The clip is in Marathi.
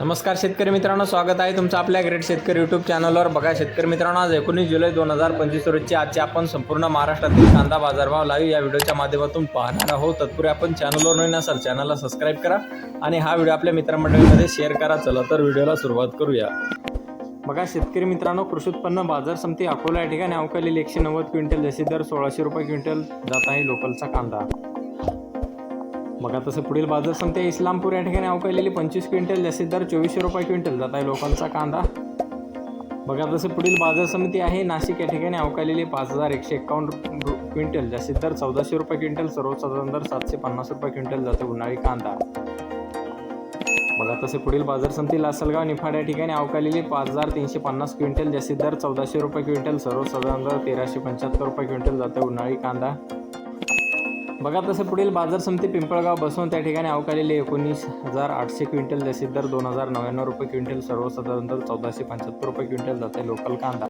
नमस्कार शेतकरी मित्रांनो स्वागत आहे तुमचं आपल्या ग्रेट शेतकरी यूट्यूब चॅनलवर बघा शेतकरी मित्रांनो आज एकोणीस जुलै दोन हजार पंचवीस रोजची आजची आपण संपूर्ण महाराष्ट्रातील कांदा बाजारभाव लाईव्ह या व्हिडिओच्या माध्यमातून पाहणार आहोत. तत्पूर्वी आपण चॅनलवर नवीन असाल चॅनलला सबस्क्राईब करा आणि हा व्हिडिओ आपल्या मित्रमंडळीमध्ये शेअर करा. चला तर व्हिडिओला सुरुवात करूया. बघा शेतकरी मित्रांनो कृषी उत्पन्न बाजार समिती अकोला या ठिकाणी अवकालेली एकशे नव्वद क्विंटल जशी दर सोळाशे रुपये क्विंटल जात आहे लोकलचा कांदा. बघा तसं पुढील बाजार समिती इस्लामपूर या ठिकाणी अवकालेली पंचवीस क्विंटल जास्तीत दर चोवीसशे रुपये क्विंटल जात आहे लोकांचा कांदा. बघा तसं पुढील बाजार समिती आहे नाशिक या ठिकाणी अवकालेली पाच हजार एकशे एकावन्न क्विंटल जास्तीत दर चौदाशे रुपये क्विंटल सर्वसाधारण दर सातशे पन्नास रुपये क्विंटल जाते उन्हाळी कांदा. बघा तसे पुढील बाजार समिती लासलगाव निफाड या ठिकाणी अवकालेली पाच हजार तीनशे पन्नास क्विंटल जास्तीत दर चौदाशे रुपये क्विंटल सर्वसाधारण दर तेराशे पंच्याहत्तर रुपये क्विंटल जाते उन्हाळी कांदा. बघा तसं पुढील बाजार समिती पिंपळगाव बसून त्या ठिकाणी अवकालेले एकोणीस हजार आठशे क्विंटल जास्तीत दर दोन हजार नव्याण्णव रुपये क्विंटल सर्वसाधारण दर चौदाशे पंच्याहत्तर रुपये क्विंटल जाते. लोकल कांदा.